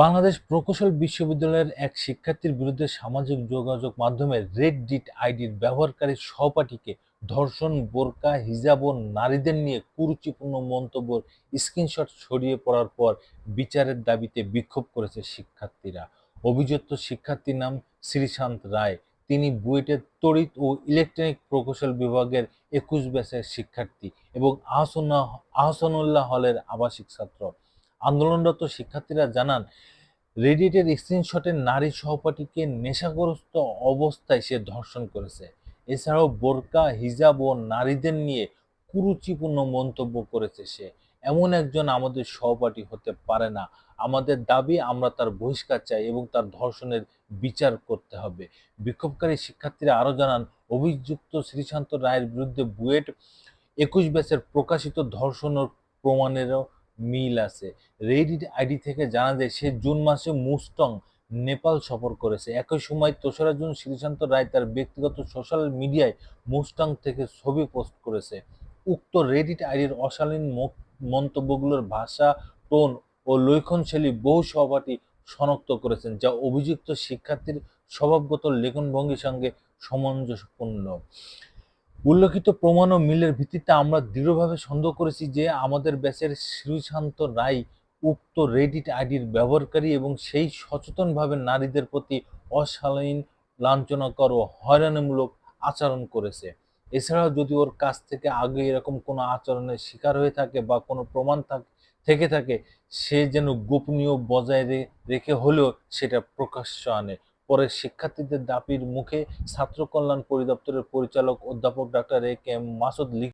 বাংলাদেশ প্রকৌশল বিশ্ববিদ্যালয়ের এক শিক্ষার্থীর বিরুদ্ধে সামাজিক যোগাযোগ মাধ্যমে রেড ডিট আইডির ব্যবহারকারী সহপাঠীকে ধর্ষণ, বোরকা হিজাব ও নারীদের নিয়ে কুরুচিপূর্ণ মন্তব্য স্ক্রিনশট ছড়িয়ে পড়ার পর বিচারের দাবিতে বিক্ষোভ করেছে শিক্ষার্থীরা। অভিযুক্ত শিক্ষার্থীর নাম শ্রীশান্ত রায়। তিনি বুয়েটের তড়িৎ ও ইলেকট্রনিক প্রকৌশল বিভাগের একুশ ব্যাচের শিক্ষার্থী এবং আহসানা আহসানুল্লাহ হলের আবাসিক ছাত্র। আন্দোলনরত শিক্ষার্থীরা জানান রেডিটের স্ক্রিনশটে নারী সহপাঠীকে নেশাগ্রস্ত অবস্থায় সে ধর্ষণ করেছে। এছাড়াও বোরকা, হিজাব ও নারীদের নিয়ে কুরুচিপূর্ণ মন্তব্য করেছে সে। এমন একজন আমাদের সহপাঠী হতে পারে না। আমাদের দাবি, আমরা তার বহিষ্কার চাই এবং তার ধর্ষণের বিচার করতে হবে। বিক্ষোভকারী শিক্ষার্থীরা আরও জানান, অভিযুক্ত শ্রীশান্ত রায়ের বিরুদ্ধে বুয়েট একুশ ব্যাচের প্রকাশিত ধর্ষণের প্রমাণেরও মিল আছে। রেডিট আইডি থেকে জানা যায়, সে জুন মাসে মুস্টং, নেপাল সফর করেছে। একই সময় তেসরা জুন শ্রীশান্ত রায় তার ব্যক্তিগত সোশ্যাল মিডিয়ায় মুস্টাং থেকে ছবি পোস্ট করেছে। উক্ত রেডিট আইডির অশালীন মন্তব্যগুলোর ভাষা, টোন ও লৈখনশৈলী বহু সহপাঠী শনাক্ত করেছেন, যা অভিযুক্ত শিক্ষার্থীর স্বভাবগত লেখনভঙ্গির সঙ্গে সামঞ্জস্যপূর্ণ। উল্লেখিত প্রমাণ ও মিলের ভিত্তিতে আমরা দৃঢ়ভাবে সন্দেহ করেছি যে আমাদের ব্যাচের শ্রীশান্ত রায় উক্ত রেডিট আইডির ব্যবহারকারী এবং সেই সচেতনভাবে নারীদের প্রতি অশালীন, লাঞ্ছনাকর ও হয়রানিমূলক আচরণ করেছে। এছাড়াও যদি ওর কাছ থেকে আগে এরকম কোনো আচরণের শিকার হয়ে থাকে বা কোনো প্রমাণ থাক- থেকে থাকে, সে যেন গোপনীয় বজায় রেখে হলেও সেটা প্রকাশ্য আনে। পরে শিক্ষার্থীদের দাবির মুখে ছাত্র কল্যাণ পরিদপ্তরের পরিচালক অধ্যাপক doctor A K M Masud লিখ